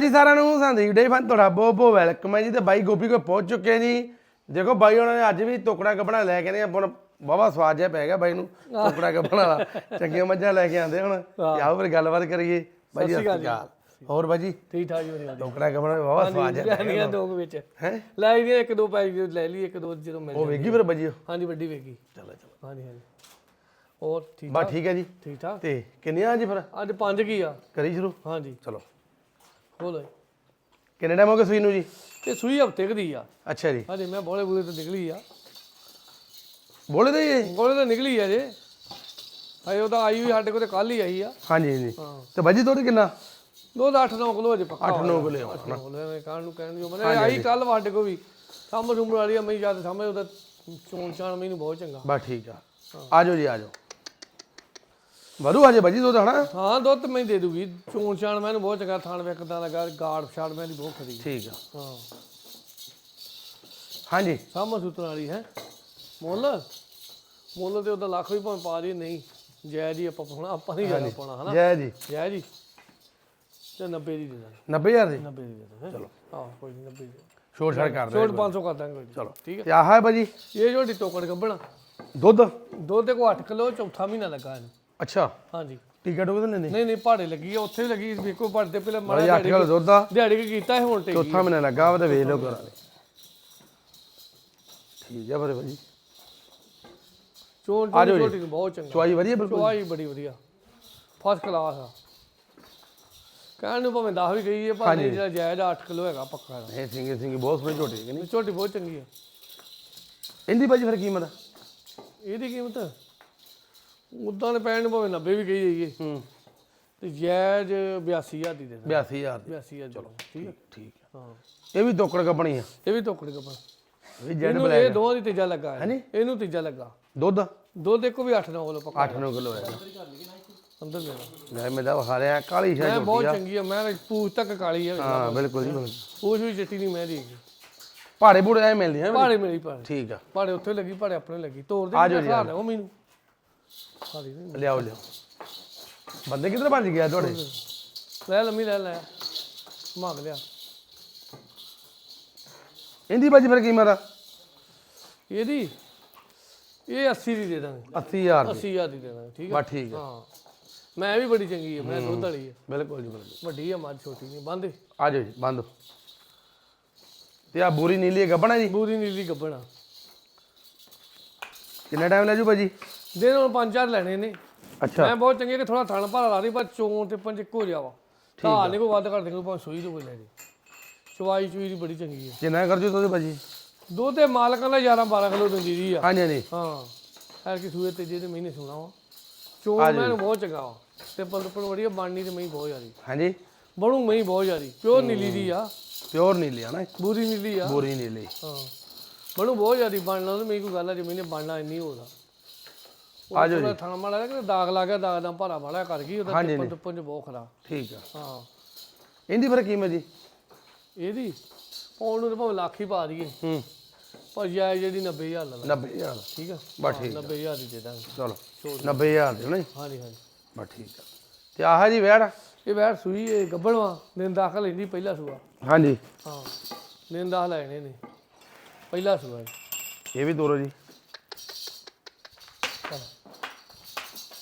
ਜੀ ਸਾਰਿਆਂ ਨੂੰ ਸੰਦੀਪ ਡੇ ਫਨ ਤੁਹਾਡਾ ਬਹੁਤ ਬਹੁਤ ਵੈਲਕਮ ਹੈ ਜੀ ਤੇ ਬਾਈ ਗੋਪੀ ਕੋ ਪਹੁੰਚ ਚੁੱਕੇ ਜੀ। ਦੇਖੋ ਬਾਈ ਉਹਨਾਂ ਨੇ ਅੱਜ ਵੀ ਟੋਕੜਾ ਕੱਪੜਾ ਲੈ ਕੇ ਨੇ ਆਪਾਂ ਬਾਬਾ ਸਵਾਦ ਜਿਹਾ ਪੈ ਗਿਆ ਬਾਈ ਨੂੰ ਟੋਕੜਾ ਕੱਪੜਾ ਵਾਲਾ। ਚੰਗੀਆਂ ਮੱਝਾਂ ਲੈ ਕੇ ਆਂਦੇ ਹੁਣ। ਆਓ ਫਿਰ ਗੱਲਬਾਤ ਕਰੀਏ। ਬਾਈ ਜੀ ਸਤਿ ਸ਼੍ਰੀ ਅਕਾਲ ਹੋਰ ਬਾਈ ਜੀ? ਠੀਕ ਠਾਕ ਜੀ ਵਧੀਆ ਟੋਕੜਾ ਕੱਪੜਾ ਬਾਬਾ ਸਵਾਦ ਜਿਹਾ ਪੈ ਲੈਣੀਆਂ ਦੋ ਵਿੱਚ। ਹੈ? ਲੈ ਲਈਆਂ ਇੱਕ ਦੋ ਪੈ ਗਈ ਲੈ ਲਈ ਇੱਕ ਦੋ ਜਦੋਂ ਮਿਲ ਉਹ ਵੇਗੀ ਫਿਰ ਬਾਜੀ ਹਾਂਜੀ ਵੱਡੀ ਵੇਗੀ ਚਲੋ ਚਲੋ। ਹਾਂਜੀ ਹਾਂਜੀ। ਹੋਰ ਠੀਕ ਬਸ ਠੀਕ? ਹੈ ਜੀ। ਠੀਕ ਠਾਕ? ਤੇ ਕਿੰਨੀਆਂ ਜੀ ਫਿਰ? ਅੱਜ ਪੰਜ ਕੀ ਆ। ਕਰੀ ਸ਼ੁਰੂ? ਹਾਂਜੀ। ਚਲੋ। ਬੋਲੋ ਕਿੰਨੇ ਟਾਈਮ ਹੋ ਗਿਆ ਸੂਈ ਨੂੰ ਜੀ? ਇਹ ਸੂਈ ਹਫ਼ਤੇ ਕਦੀ ਆ। ਅੱਛਾ ਜੀ। ਹਾਂਜੀ ਮੈਂ ਬੋਲੇ ਬੂਲੇ ਤੋਂ ਨਿਕਲੀ ਆ। ਬੋਲੇ ਦੇ ਜੀ? ਬੋਲੇ ਤਾਂ ਨਿਕਲੀ ਆ ਜੇ। ਹਾਏ ਉਹਦਾ ਆਈ ਵੀ ਸਾਡੇ ਕੋਲ ਤੇ ਕੱਲ ਹੀ ਆਈ ਆ। ਹਾਂਜੀ ਜੀ ਤੇ ਬਾਜੀ ਤੁਹਾਡੇ ਕਿੰਨਾ? ਦੋ ਦਾ 8 9 ਕਿਲੋ ਅਜੇ ਪੱਕਾ 8 9 ਕਿਲੋ ਹੋਣਾ ਮੈਂ ਕਾਹਨ ਨੂੰ ਕਹਿਣ ਉਮਰ ਹੈ ਆਈ ਕੱਲ ਸਾਡੇ ਕੋਲ ਵੀ। ਸਾਂਭ ਸੁੰਭਰ ਵਾਲੀ ਆ ਮੈਂ ਜਦ ਸਮਝ ਉਹਦਾ ਚੋਣ ਚਾਣ ਮੈਨੂੰ ਬਹੁਤ ਚੰਗਾ। ਬਸ ਠੀਕ ਆ। ਆ ਜਾਓ ਜੀ ਆ ਜਾਓ। ਵਧੂ ਹਜੇ ਬਾਜੀ ਦੁੱਧ ਹਨਾ? ਹਾਂ ਦੁੱਧ ਮੈਂ ਦੇ ਦੂਗੀ। ਚੋਣ ਚਾਣ ਮੈਨੂੰ ਬਹੁਤ ਚੰਗਾ ਥਾਣ ਵੇਖਦਾ ਲੱਗਾ ਗਾੜ ਛਾੜ ਮੈਂ ਦੀ ਬਹੁਤ ਖਰੀ। ਠੀਕ ਆ। ਹਾਂ। ਹਾਂਜੀ। ਸਾਮਾ ਸੁਤਰ ਵਾਲੀ ਹੈ। ਮੁੱਲ? ਮੁੱਲ ਤੇ ਉਹਦਾ ਲੱਖ ਵੀ ਭਾਵੇਂ ਪਾ ਦੀ ਨਹੀਂ। ਜੈ ਜੀ ਆਪਾਂ ਪਾਉਣਾ ਆਪਾਂ ਨਹੀਂ ਜਾਣਾ ਪਾਉਣਾ ਹਨਾ? ਜੈ ਜੀ। ਜੈ ਜੀ। ਤੇ 90 ਦੀ ਦੇ ਦਾਂਗੇ। 90000 ਦੀ? 90 ਦੀ ਦੇ ਚਲੋ। ਹਾਂ ਕੋਈ ਨਹੀਂ 90 ਦੀ। ਛੋਟ ਛੜ ਕਰ ਦੇ ਛੋਟ 500 ਕਰ ਦਾਂਗੇ। ਚਲੋ। ਠੀਕ ਹੈ ਤੇ ਆਹ ਹੈ ਬਾਜੀ? ਇਹ ਜੋੜੀ ਟੋਕੜ ਗੱਬਣਾ ਦੁੱਧ? ਦੁੱਧ ਦੇ ਕੋ 8 ਕਿਲੋ ਚੌਥਾ ਮਹੀਨਾ ਲੱਗਾ ਇਹਨੂੰ। ਅੱਛਾ। ਹਾਂਜੀ। ਟਿਕਟ ਉਹ ਨਹੀਂ ਦਿੰਦੀ ਨਹੀਂ ਨਹੀਂ ਪਹਾੜੇ ਲੱਗੀ ਆ ਉੱਥੇ ਵੀ ਲੱਗੀ ਵੇਖੋ ਪਹਾੜੇ ਤੇ ਪਹਿਲਾਂ ਮਾੜਾ ਬਾਜੀ 8 ਕਿਲੋ ਦੁੱਧ ਆ ਦਿਹਾੜੀ ਕੀ ਕੀਤਾ ਇਹ ਹੁਣ ਟੇਕੀ ਚੌਥਾ ਮਹੀਨਾ ਲੱਗਾ ਵਾ ਤੇ ਵੇਚ ਲਓ ਕਰਾ ਠੀਕ ਆ ਫਿਰ ਬਾਜੀ ਚੋਣ ਆ ਜਾਓ ਜੀ। ਛੋਟੀ ਨੂੰ ਬਹੁਤ ਚੰਗਾ। ਚੁਆਈ ਵਧੀਆ ਬਿਲਕੁਲ। ਚੁਆਈ ਬੜੀ ਵਧੀਆ। ਫਸਟ ਕਲਾਸ ਆ। ਕਹਿਣ ਨੂੰ ਭਾਵੇਂ 10 ਵੀ ਗਈ ਹੈ ਪਰ ਨਹੀਂ ਜਿਹੜਾ ਜਾਇਜ਼ 8 ਕਿਲੋ ਹੈਗਾ ਪੱਕਾ ਇਹਦਾ। ਇਹ ਸਿੰਗੀ ਸਿੰਗੀ ਬਹੁਤ ਸੋਹਣੀ ਝੋਟੀ ਹੈ ਕਿ ਨਹੀਂ? ਝੋਟੀ ਬਹੁਤ ਚੰਗੀ ਹੈ ਇਹਦੀ ਬਾਜੀ ਫਿਰ ਕੀਮਤ? ਇਹਦੀ ਕੀਮਤ? ਉਦਾਂ ਦੇ ਪੈਣ ਭਾਵੇਂ 90 ਵੀ ਗਈ ਜਾਈਏ। ਹੂੰ। ਤੇ ਜਾਇਜ਼ 82000 ਦੀ ਦੇ ਦਾਂ। 82000 ਦੀ। 82000 ਚਲੋ ਠੀਕ ਹੈ? ਠੀਕ ਆ ਹਾਂ। ਇਹ ਵੀ ਤੋਕੜ ਕੱਪਣੀ ਆ। ਇਹ ਵੀ ਟੋਕੜੀ ਕਪਾ ਇਹ ਜੈਡ ਇਹਨੂੰ ਇਹ ਦੋਵਾਂ ਦੀ ਤੀਜਾ ਲੱਗਾ ਹੈ। ਇਹਨੂੰ ਤੀਜਾ ਲੱਗਾ। ਦੁੱਧ? ਦੁੱਧ ਇੱਕੋ ਵੀ 8 9 ਕਿਲੋ ਪੱਕਾ 8-9 ਕਿਲੋ ਹੈ ਅੰਦਰ ਲੈਣਾ ਮੈਂ ਮੇਰਾ ਵਿਖਾ ਰਿਹਾ ਕਾਲੀ ਸ਼ਾਹ ਮੈਂ ਬਹੁਤ ਚੰਗੀ ਆ। ਮੈਂ ਪੂਛ ਤੱਕ ਕਾਲੀ ਆ। ਹਾਂ ਬਿਲਕੁਲ ਜੀ ਪੂਛ ਵੀ ਚਿੱਟੀ ਨਹੀਂ ਮੈਂ ਦੀ ਪਹਾੜੇ ਬੂੜੇ ਐ ਮਿਲਦੇ ਆ ਪਹਾੜੇ ਮੇਰੀ ਪਹਾੜੇ। ਠੀਕ ਆ। ਪਹਾੜੇ ਉੱਥੇ ਲੱਗੀ ਪਹਾੜੇ ਆਪਣੇ ਲੱਗੀ। ਤੋੜ ਦੇ ਆ ਜੀ, ਲਿਓ ਮੈਨੂੰ ਲਿਆਓ ਲਿਆਓ। ਬੰਦੇ ਕਿੱਧਰ ਭੱਜ ਗਿਆ ਤੁਹਾਡੇ? ਲੈ ਲੰਮੀ ਲੈ ਲੈ। ਮੰਗ ਲਿਆ। ਇਹਦੀ ਬਾਜੀ ਫਿਰ ਕੀਮਤ ਆ ਇਹਦੀ? ਇਹ 80 ਦੀ ਦੇ ਦਾਂਗੇ। 80000 ਦੀ। 80000 ਦੀ ਦੇ ਦਾਂਗੇ ਠੀਕ ਹੈ ਬਸ ਠੀਕ ਹਾਂ। ਮੈਂ ਵੀ ਬੜੀ ਚੰਗੀ ਆ ਮੈਂ ਦੁੱਧ ਵਾਲੀ ਆ। ਬਿਲਕੁਲ ਜੀ ਬਿਲਕੁਲ। ਵੱਡੀ ਆ ਮੱਝ ਛੋਟੀ ਨਹੀਂ ਬੰਦੇ ਆ ਜਾਓ ਜੀ ਬੰਦ। ਤੇ ਆ ਬੂਰੀ ਨੀਲੀ ਗੱਬਣਾ ਜੀ? ਬੂਰੀ ਨੀਲੀ ਗੱਬਣਾ। ਕਿੰਨਾ ਟਾਈਮ ਲੈ ਜੂ ਬਾਜੀ ਦੇ ਹੁਣ ਪੰਜ ਚਾਰ ਲੈਣੇ ਨੇ। ਅੱਛਾ। ਮੈਂ ਬਹੁਤ ਚੰਗੀ ਕਿ ਥੋੜਾ ਥਣ ਭਾਰਾ ਲਾ ਰਹੀ ਪਰ ਚੋਣ ਤੇ ਪੰਜ ਇੱਕੋ ਜਿਹਾ ਵਾ। ਤਾਂ ਨਹੀਂ ਕੋਈ ਵੱਧ ਕਰ ਦੇ ਕੋਈ ਭਾਵੇਂ ਸੂਈ ਤੋਂ ਕੋਈ ਲੈ ਜੇ। ਚਵਾਈ ਚੂਈ ਦੀ ਬੜੀ ਚੰਗੀ ਆ। ਕਿੰਨਾ ਕਰ ਜੂ ਤੁਸੀਂ ਬਾਜੀ ਦੁੱਧ ਤੇ ਮਾਲਕਾਂ ਦਾ 11 12 ਕਿਲੋ ਦਿੰਦੀ ਦੀ ਆ। ਹਾਂਜੀ ਹਾਂਜੀ। ਹਾਂ। ਐਰ ਕੀ ਸੂਏ ਤੇ ਜਿਹਦੇ ਮਹੀਨੇ ਸੁਣਾ ਵਾ। ਚੋਣ ਮੈਨੂੰ ਬਹੁਤ ਚੰਗਾ ਵਾ। ਤੇ ਪਲਪਲ ਬੜੀ ਆ ਬਾਣੀ ਤੇ ਮਹੀਂ ਬਹੁਤ ਜ਼ਿਆਦੀ। ਹਾਂਜੀ। ਬਣੂ ਮਹੀਂ ਬਹੁਤ ਜ਼ਿਆਦੀ। ਪਿਓਰ ਨੀਲੀ ਦੀ ਆ। ਪਿਓਰ ਨੀਲੀ ਆ ਨਾ। ਬੂਰੀ ਨੀਲੀ ਆ। ਬੂਰੀ ਨੀਲੀ। ਹਾਂ। ਬਣੂ ਬਹੁਤ ਜ਼ਿਆਦੀ। ਬਣਨਾ ਤੇ ਮੇਰੀ ਕੋਈ ਗੱਲ ਆ ਜੇ ਮੈਨੇ ਬਣਨਾ ਇੰਨੀ ਹੋਦਾ ਆ ਜਾਓ ਉਹਦਾ ਥਣ ਮਾੜਾ ਕਿ ਦਾਗ ਲੱਗ ਗਿਆ ਦਾਗ ਦਾ ਭਾਰਾ ਵਾਲਾ ਕਰ ਗਈ ਉਹਦਾ ਟਿੱਪਣ ਟੁੱਪਣ ਚ ਬਹੁਤ ਖਰਾ ਠੀਕ ਆ। ਹਾਂ। ਇਹਦੀ ਫਿਰ ਕੀਮਤ ਜੀ ਇਹਦੀ? ਪਾਉਣ ਨੂੰ ਤਾਂ ਭਾਵੇਂ ਲੱਖ ਹੀ ਪਾ ਦਈਏ। ਹੂੰ। ਪਰ ਜਾਇਜ਼ ਜਿਹੜੀ 90000 ਲਾ ਲਾ। 90000 ਠੀਕ ਆ? ਬਸ ਠੀਕ 90000 ਦੀ ਦੇ ਦਾਂਗੇ। ਚਲੋ 90000 ਦੇ ਨਹੀਂ? ਹਾਂਜੀ ਹਾਂਜੀ। ਬਸ ਠੀਕ ਆ। ਤੇ ਆਹ ਜੀ ਵੈੜ? ਇਹ ਬੈਠ ਸੂਈ ਇਹ ਗੱਬਣਵਾ ਦਿਨ ਦਾਖਲ ਲੈਂਦੀ ਪਹਿਲਾ ਸੂਆ। ਹਾਂਜੀ। ਹਾਂ। ਦਿਨ ਦਾਖਲ ਲੈਣੇ ਨੇ। ਪਹਿਲਾ ਸੂਆ ਇਹ। ਇਹ ਵੀ ਤੋਰੋ ਜੀ।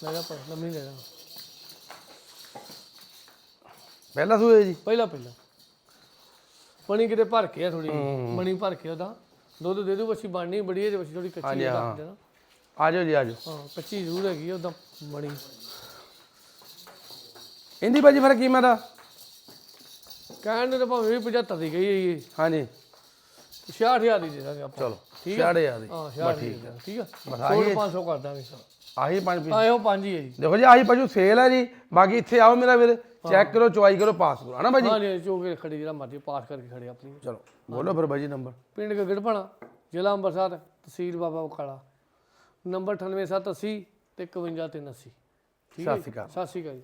ਲੈ ਜਾ ਪਰ ਲੰਮੀ ਲੈ ਜਾ ਪਹਿਲਾ ਸੂਏ ਜੀ? ਪਹਿਲਾ ਪਹਿਲਾ। ਮਣੀ ਕਿਤੇ ਭਰ ਕੇ ਆ ਥੋੜੀ ਮਣੀ ਭਰ ਕੇ ਉਹਦਾ। ਦੁੱਧ ਦੇ ਦੂ ਬੱਚੀ ਬਣਨੀ ਬੜੀ ਹੈ ਜੇ ਬੱਚੀ ਥੋੜੀ ਕੱਚੀ ਹੈ। ਦੇਣਾ। ਆ ਜਾਓ ਜੀ ਆ ਜਾਓ ਹਾਂ ਕੱਚੀ ਜ਼ਰੂਰ ਹੈਗੀ ਉਹਦਾ ਮਣੀ। ਇਹਦੀ ਬਾਜੀ ਫਿਰ ਕੀਮਤ? ਆ ਕਹਿਣ ਨੂੰ ਤਾਂ ਭਾਵੇਂ ਵੀ 75 ਦੀ ਗਈ ਹੈ ਹਾਂਜੀ। 66000 ਦੀ ਦੇ ਦਾਂਗੇ ਆਪਾਂ। ਚਲੋ ਠੀਕ ਹੈ 6000 ਦੀ। ਹਾਂ 6000 ਦੀ ਦੇ ਦਾਂਗੇ। ਠੀਕ ਹੈ ਬਸ ਹੋਰ 500 ਕਰ ਦਾਂਗੇ ਆਹੀ ਪੰਜ ਪੀਸ। ਇਹੋ ਪੰਜ ਹੀ ਹੈ ਜੀ। ਦੇਖੋ ਜੀ ਆਹੀ ਪਸ਼ੂ ਸੇਲ ਹੈ ਜੀ। ਬਾਕੀ ਇੱਥੇ ਆਓ ਮੇਰਾ ਵੀਰ ਚੈੱਕ ਕਰੋ ਚੁਆਈ ਕਰੋ ਪਾਸ ਕਰੋ ਹਨਾ ਬਾਜੀ ਹਾਂ ਜੀ ਚੋ ਕੇ ਖੜੀ ਜਿਹੜਾ ਮਰਜ਼ੀ ਪਾਸ ਕਰਕੇ ਖੜੇ ਆਪਣੀ। ਚਲੋ ਬੋਲੋ ਫਿਰ ਬਾਜੀ ਨੰਬਰ ਪਿੰਡ ਗਗੜਪਣਾ ਜ਼ਿਲ੍ਹਾ ਅੰਮ੍ਰਿਤਸਰ ਤਹਿਸੀਲ ਬਾਬਾ ਬਕਾਲਾ। ਨੰਬਰ 98780 ਤੇ 51380 ਠੀਕ ਹੈ ਸਤਿ ਸ਼੍ਰੀ ਅਕਾਲ। ਸਤਿ ਸ਼੍ਰੀ ਅਕਾਲ ਜੀ।